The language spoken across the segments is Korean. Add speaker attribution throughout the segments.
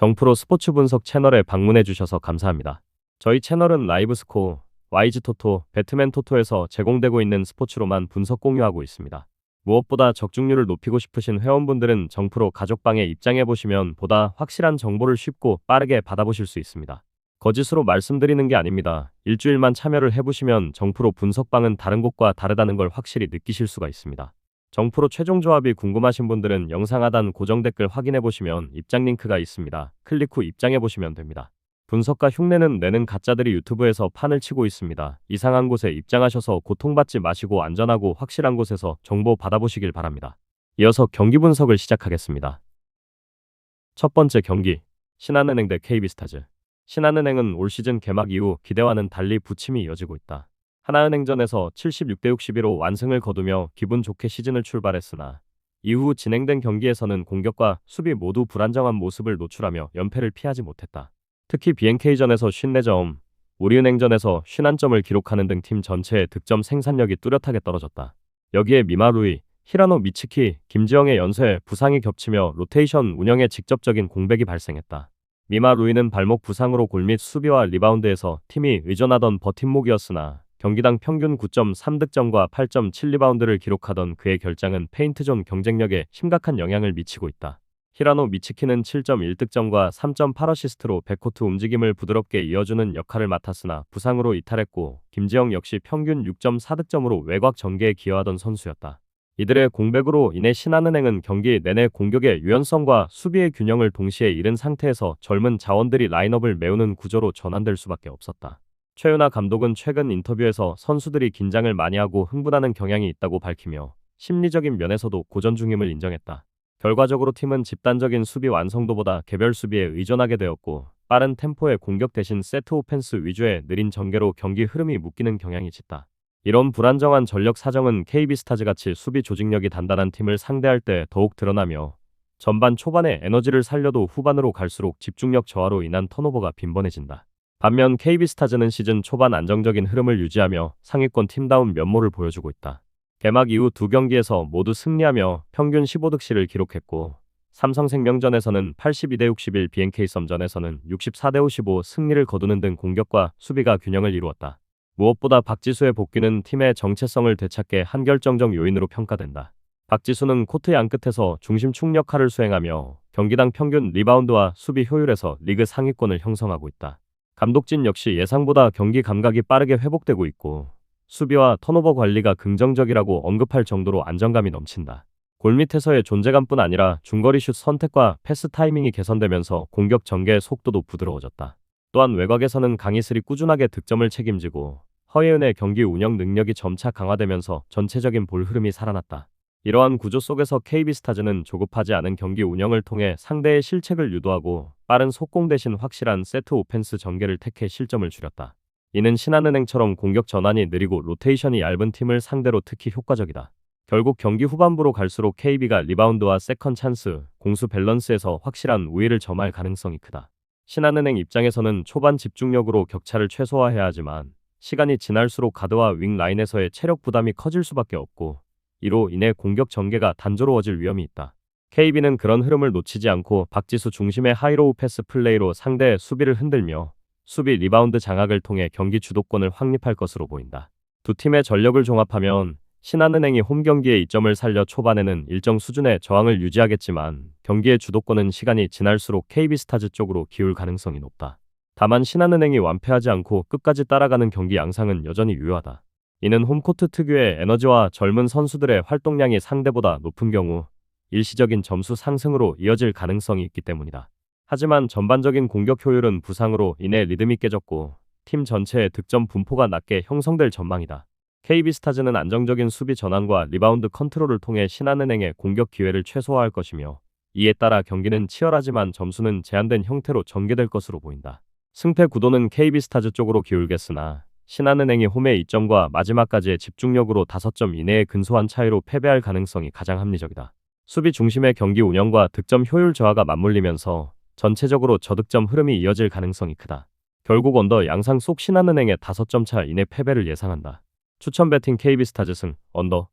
Speaker 1: 정프로 스포츠 분석 채널에 방문해 주셔서 감사합니다. 저희 채널은 라이브 스코어, YG 토토, 배트맨 토토에서 제공되고 있는 스포츠로만 분석 공유하고 있습니다. 무엇보다 적중률을 높이고 싶으신 회원분들은 정프로 가족방에 입장해 보시면 보다 확실한 정보를 쉽고 빠르게 받아보실 수 있습니다. 거짓으로 말씀드리는 게 아닙니다. 일주일만 참여를 해보시면 정프로 분석방은 다른 곳과 다르다는 걸 확실히 느끼실 수가 있습니다. 정프로 최종 조합이 궁금하신 분들은 영상 하단 고정 댓글 확인해 보시면 입장 링크가 있습니다. 클릭 후 입장해 보시면 됩니다. 분석가 흉내는 내는 가짜들이 유튜브에서 판을 치고 있습니다. 이상한 곳에 입장하셔서 고통받지 마시고 안전하고 확실한 곳에서 정보 받아보시길 바랍니다. 이어서 경기 분석을 시작하겠습니다. 첫 번째 경기 신한은행 대 KB스타즈 신한은행은 올 시즌 개막 이후 기대와는 달리 부침이 이어지고 있다. 하나은행전에서 76대 61로 완승을 거두며 기분 좋게 시즌을 출발했으나 이후 진행된 경기에서는 공격과 수비 모두 불안정한 모습을 노출하며 연패를 피하지 못했다. 특히 BNK전에서 54점, 우리은행전에서 51점을 기록하는 등 팀 전체의 득점 생산력이 뚜렷하게 떨어졌다. 여기에 미마루이, 히라노 미츠키, 김지영의 연쇄 부상이 겹치며 로테이션 운영에 직접적인 공백이 발생했다. 미마 루이는 발목 부상으로 골및 수비와 리바운드에서 팀이 의존하던 버팀목이었으나 경기당 평균 9.3득점과 8.7리바운드를 기록하던 그의 결장은 페인트존 경쟁력에 심각한 영향을 미치고 있다. 히라노 미츠키는 7.1득점과 3.8어시스트로 백코트 움직임을 부드럽게 이어주는 역할을 맡았으나 부상으로 이탈했고 김지영 역시 평균 6.4득점으로 외곽 전개에 기여하던 선수였다. 이들의 공백으로 인해 신한은행은 경기 내내 공격의 유연성과 수비의 균형을 동시에 잃은 상태에서 젊은 자원들이 라인업을 메우는 구조로 전환될 수밖에 없었다. 최윤아 감독은 최근 인터뷰에서 선수들이 긴장을 많이 하고 흥분하는 경향이 있다고 밝히며 심리적인 면에서도 고전 중임을 인정했다. 결과적으로 팀은 집단적인 수비 완성도보다 개별 수비에 의존하게 되었고 빠른 템포의 공격 대신 세트 오펜스 위주의 느린 전개로 경기 흐름이 묶이는 경향이 짙다. 이런 불안정한 전력 사정은 KB스타즈 같이 수비 조직력이 단단한 팀을 상대할 때 더욱 드러나며 전반 초반에 에너지를 살려도 후반으로 갈수록 집중력 저하로 인한 턴오버가 빈번해진다. 반면 KB스타즈는 시즌 초반 안정적인 흐름을 유지하며 상위권 팀다운 면모를 보여주고 있다. 개막 이후 두 경기에서 모두 승리하며 평균 15득실을 기록했고 삼성생명전에서는 82대 61 BNK 썸전에서는 64대 55 승리를 거두는 등 공격과 수비가 균형을 이루었다. 무엇보다 박지수의 복귀는 팀의 정체성을 되찾게 한 결정적 요인으로 평가된다. 박지수는 코트 양 끝에서 중심 축 역할을 수행하며 경기당 평균 리바운드와 수비 효율에서 리그 상위권을 형성하고 있다. 감독진 역시 예상보다 경기 감각이 빠르게 회복되고 있고 수비와 턴오버 관리가 긍정적이라고 언급할 정도로 안정감이 넘친다. 골밑에서의 존재감뿐 아니라 중거리 슛 선택과 패스 타이밍이 개선되면서 공격 전개의 속도도 부드러워졌다. 또한 외곽에서는 강희슬이 꾸준하게 득점을 책임지고 허예은의 경기 운영 능력이 점차 강화되면서 전체적인 볼 흐름이 살아났다. 이러한 구조 속에서 KB스타즈는 조급하지 않은 경기 운영을 통해 상대의 실책을 유도하고 빠른 속공 대신 확실한 세트 오펜스 전개를 택해 실점을 줄였다. 이는 신한은행처럼 공격 전환이 느리고 로테이션이 얇은 팀을 상대로 특히 효과적이다. 결국 경기 후반부로 갈수록 KB가 리바운드와 세컨 찬스, 공수 밸런스에서 확실한 우위를 점할 가능성이 크다. 신한은행 입장에서는 초반 집중력으로 격차를 최소화해야 하지만 시간이 지날수록 가드와 윙 라인에서의 체력 부담이 커질 수밖에 없고 이로 인해 공격 전개가 단조로워질 위험이 있다. KB는 그런 흐름을 놓치지 않고 박지수 중심의 하이로우 패스 플레이로 상대의 수비를 흔들며 수비 리바운드 장악을 통해 경기 주도권을 확립할 것으로 보인다. 두 팀의 전력을 종합하면 신한은행이 홈 경기의 이점을 살려 초반에는 일정 수준의 저항을 유지하겠지만 경기의 주도권은 시간이 지날수록 KB스타즈 쪽으로 기울 가능성이 높다. 다만 신한은행이 완패하지 않고 끝까지 따라가는 경기 양상은 여전히 유효하다. 이는 홈코트 특유의 에너지와 젊은 선수들의 활동량이 상대보다 높은 경우 일시적인 점수 상승으로 이어질 가능성이 있기 때문이다. 하지만 전반적인 공격 효율은 부상으로 인해 리듬이 깨졌고 팀 전체의 득점 분포가 낮게 형성될 전망이다. KB스타즈는 안정적인 수비 전환과 리바운드 컨트롤을 통해 신한은행의 공격 기회를 최소화할 것이며 이에 따라 경기는 치열하지만 점수는 제한된 형태로 전개될 것으로 보인다. 승패 구도는 KB스타즈 쪽으로 기울겠으나 신한은행이 홈의 2점과 마지막까지의 집중력으로 5점 이내의 근소한 차이로 패배할 가능성이 가장 합리적이다. 수비 중심의 경기 운영과 득점 효율 저하가 맞물리면서 전체적으로 저득점 흐름이 이어질 가능성이 크다. 결국 언더 양상 속 신한은행의 5점 차 이내 패배를 예상한다. 추천 배팅 KB스타즈 승 언더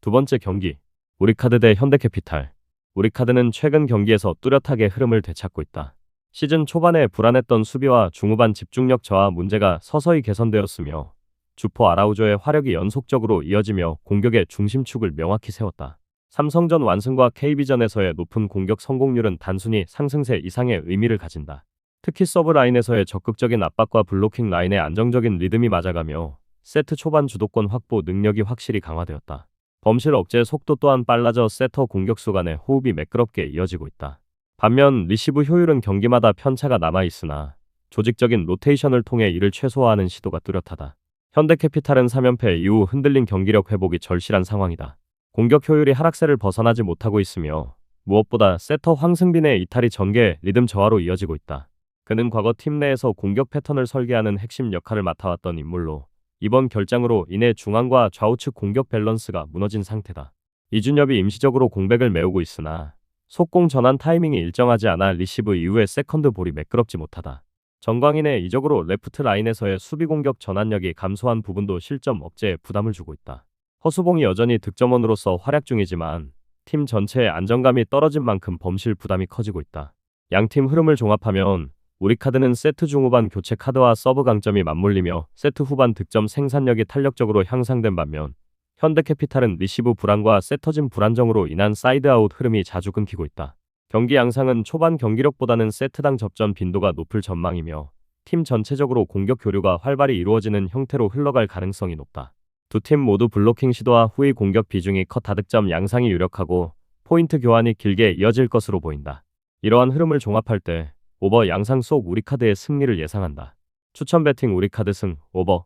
Speaker 1: 두 번째 경기 우리카드 대 현대캐피탈 우리카드는 최근 경기에서 뚜렷하게 흐름을 되찾고 있다. 시즌 초반에 불안했던 수비와 중후반 집중력 저하 문제가 서서히 개선되었으며 주포 아라우조의 화력이 연속적으로 이어지며 공격의 중심축을 명확히 세웠다. 삼성전 완승과 KB전에서의 높은 공격 성공률은 단순히 상승세 이상의 의미를 가진다. 특히 서브 라인에서의 적극적인 압박과 블로킹 라인의 안정적인 리듬이 맞아가며 세트 초반 주도권 확보 능력이 확실히 강화되었다. 범실 억제 속도 또한 빨라져 세터 공격수 간의 호흡이 매끄럽게 이어지고 있다. 반면 리시브 효율은 경기마다 편차가 남아있으나 조직적인 로테이션을 통해 이를 최소화하는 시도가 뚜렷하다. 현대캐피탈은 3연패 이후 흔들린 경기력 회복이 절실한 상황이다. 공격 효율이 하락세를 벗어나지 못하고 있으며 무엇보다 세터 황승빈의 이탈이 전개 리듬 저하로 이어지고 있다. 그는 과거 팀 내에서 공격 패턴을 설계하는 핵심 역할을 맡아왔던 인물로 이번 결장으로 인해 중앙과 좌우측 공격 밸런스가 무너진 상태다. 이준엽이 임시적으로 공백을 메우고 있으나 속공 전환 타이밍이 일정하지 않아 리시브 이후에 세컨드 볼이 매끄럽지 못하다. 정광인의 이적으로 레프트 라인에서의 수비 공격 전환력이 감소한 부분도 실점 억제에 부담을 주고 있다. 허수봉이 여전히 득점원으로서 활약 중이지만 팀 전체의 안정감이 떨어진 만큼 범실 부담이 커지고 있다. 양팀 흐름을 종합하면 우리 카드는 세트 중후반 교체 카드와 서브 강점이 맞물리며 세트 후반 득점 생산력이 탄력적으로 향상된 반면 현대캐피탈은 리시브 불안과 세터진 불안정으로 인한 사이드아웃 흐름이 자주 끊기고 있다. 경기 양상은 초반 경기력보다는 세트당 접전 빈도가 높을 전망이며 팀 전체적으로 공격 교류가 활발히 이루어지는 형태로 흘러갈 가능성이 높다. 두 팀 모두 블로킹 시도와 후위 공격 비중이 커 다득점 양상이 유력하고 포인트 교환이 길게 이어질 것으로 보인다. 이러한 흐름을 종합할 때 오버 양상 속 우리 카드의 승리를 예상한다. 추천 배팅 우리 카드 승 오버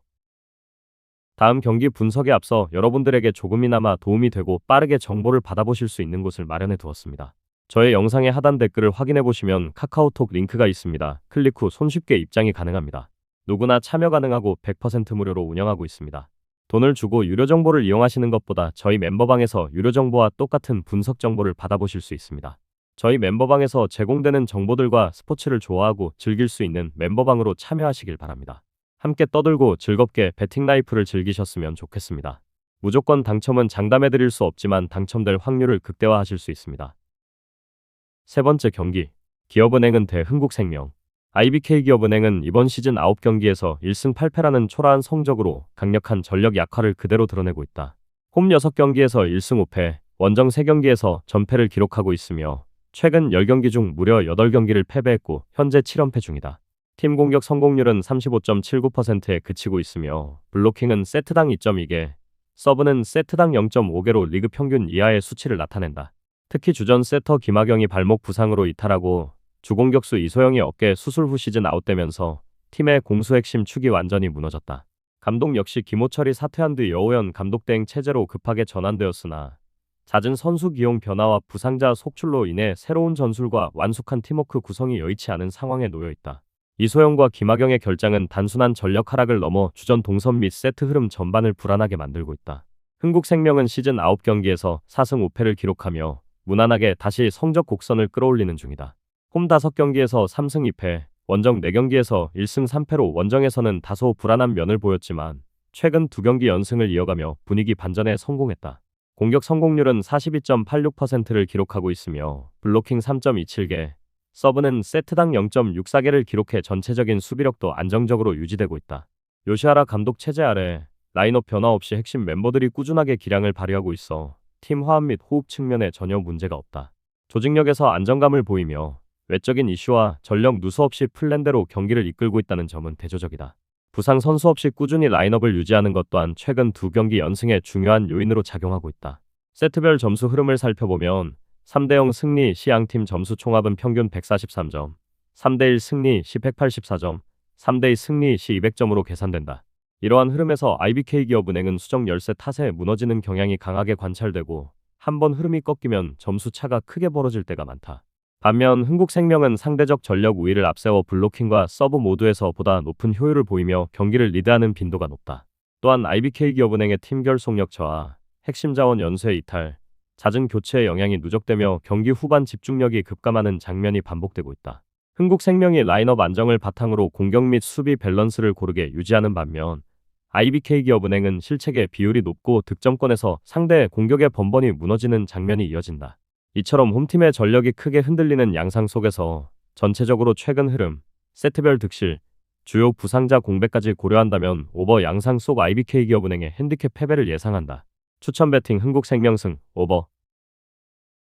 Speaker 1: 다음 경기 분석에 앞서 여러분들에게 조금이나마 도움이 되고 빠르게 정보를 받아보실 수 있는 곳을 마련해 두었습니다. 저의 영상의 하단 댓글을 확인해 보시면 카카오톡 링크가 있습니다. 클릭 후 손쉽게 입장이 가능합니다. 누구나 참여 가능하고 100% 무료로 운영하고 있습니다. 돈을 주고 유료 정보를 이용하시는 것보다 저희 멤버방에서 유료 정보와 똑같은 분석 정보를 받아보실 수 있습니다. 저희 멤버방에서 제공되는 정보들과 스포츠를 좋아하고 즐길 수 있는 멤버방으로 참여하시길 바랍니다. 함께 떠들고 즐겁게 배팅 라이프를 즐기셨으면 좋겠습니다. 무조건 당첨은 장담해 드릴 수 없지만 당첨될 확률을 극대화하실 수 있습니다. 세 번째 경기. 기업은행은 대흥국생명. IBK 기업은행은 이번 시즌 9경기에서 1승 8패라는 초라한 성적으로 강력한 전력 약화를 그대로 드러내고 있다. 홈 6경기에서 1승 5패, 원정 3경기에서 전패를 기록하고 있으며 최근 10경기 중 무려 8경기를 패배했고 현재 7연패 중이다. 팀 공격 성공률은 35.79%에 그치고 있으며 블로킹은 세트당 2.2개, 서브는 세트당 0.5개로 리그 평균 이하의 수치를 나타낸다. 특히 주전 세터 김하경이 발목 부상으로 이탈하고 주공격수 이소영이 어깨 수술 후 시즌 아웃되면서 팀의 공수 핵심 축이 완전히 무너졌다. 감독 역시 김호철이 사퇴한 뒤 여호연 감독 대행 체제로 급하게 전환되었으나 잦은 선수 기용 변화와 부상자 속출로 인해 새로운 전술과 완숙한 팀워크 구성이 여의치 않은 상황에 놓여 있다. 이소영과 김하경의 결장은 단순한 전력 하락을 넘어 주전 동선 및 세트 흐름 전반을 불안하게 만들고 있다. 흥국생명은 시즌 9경기에서 4승 5패를 기록하며 무난하게 다시 성적 곡선을 끌어올리는 중이다. 홈 5경기에서 3승 2패, 원정 4경기에서 1승 3패로 원정에서는 다소 불안한 면을 보였지만 최근 2경기 연승을 이어가며 분위기 반전에 성공했다. 공격 성공률은 42.86%를 기록하고 있으며 블로킹 3.27개, 서브는 세트당 0.64개를 기록해 전체적인 수비력도 안정적으로 유지되고 있다. 요시하라 감독 체제 아래 라인업 변화 없이 핵심 멤버들이 꾸준하게 기량을 발휘하고 있어 팀 화합 및 호흡 측면에 전혀 문제가 없다. 조직력에서 안정감을 보이며 외적인 이슈와 전력 누수 없이 플랜대로 경기를 이끌고 있다는 점은 대조적이다. 부상 선수 없이 꾸준히 라인업을 유지하는 것 또한 최근 두 경기 연승의 중요한 요인으로 작용하고 있다. 세트별 점수 흐름을 살펴보면 3대0 승리 시 양팀 점수 총합은 평균 143점, 3대1 승리 시 184점, 3대2 승리 시 200점으로 계산된다. 이러한 흐름에서 IBK 기업은행은 수정 열세 탓에 무너지는 경향이 강하게 관찰되고 한 번 흐름이 꺾이면 점수 차가 크게 벌어질 때가 많다. 반면 흥국생명은 상대적 전력 우위를 앞세워 블로킹과 서브 모두에서 보다 높은 효율을 보이며 경기를 리드하는 빈도가 높다. 또한 IBK 기업은행의 팀 결속력 저하, 핵심 자원 연쇄 이탈, 잦은 교체의 영향이 누적되며 경기 후반 집중력이 급감하는 장면이 반복되고 있다. 흥국생명이 라인업 안정을 바탕으로 공격 및 수비 밸런스를 고르게 유지하는 반면 IBK 기업은행은 실책의 비율이 높고 득점권에서 상대 공격의 번번이 무너지는 장면이 이어진다. 이처럼 홈팀의 전력이 크게 흔들리는 양상 속에서 전체적으로 최근 흐름, 세트별 득실, 주요 부상자 공백까지 고려한다면 오버 양상 속 IBK 기업은행의 핸디캡 패배를 예상한다. 추천 배팅 흥국생명승 오버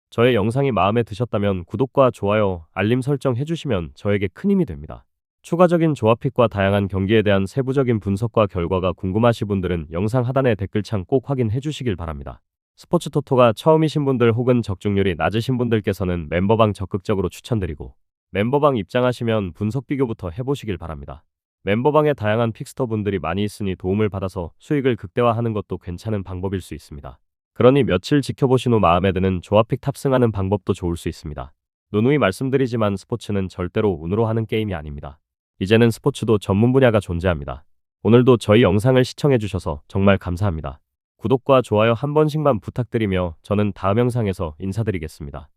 Speaker 1: 저의 영상이 마음에 드셨다면 구독과 좋아요, 알림 설정 해주시면 저에게 큰 힘이 됩니다. 추가적인 조합픽과 다양한 경기에 대한 세부적인 분석과 결과가 궁금하신 분들은 영상 하단의 댓글창 꼭 확인해 주시길 바랍니다. 스포츠 토토가 처음이신 분들 혹은 적중률이 낮으신 분들께서는 멤버방 적극적으로 추천드리고 멤버방 입장하시면 분석 비교부터 해보시길 바랍니다. 멤버방에 다양한 픽스터 분들이 많이 있으니 도움을 받아서 수익을 극대화하는 것도 괜찮은 방법일 수 있습니다. 그러니 며칠 지켜보신 후 마음에 드는 조합픽 탑승하는 방법도 좋을 수 있습니다. 누누이 말씀드리지만 스포츠는 절대로 운으로 하는 게임이 아닙니다. 이제는 스포츠도 전문 분야가 존재합니다. 오늘도 저희 영상을 시청해주셔서 정말 감사합니다. 구독과 좋아요 한 번씩만 부탁드리며 저는 다음 영상에서 인사드리겠습니다.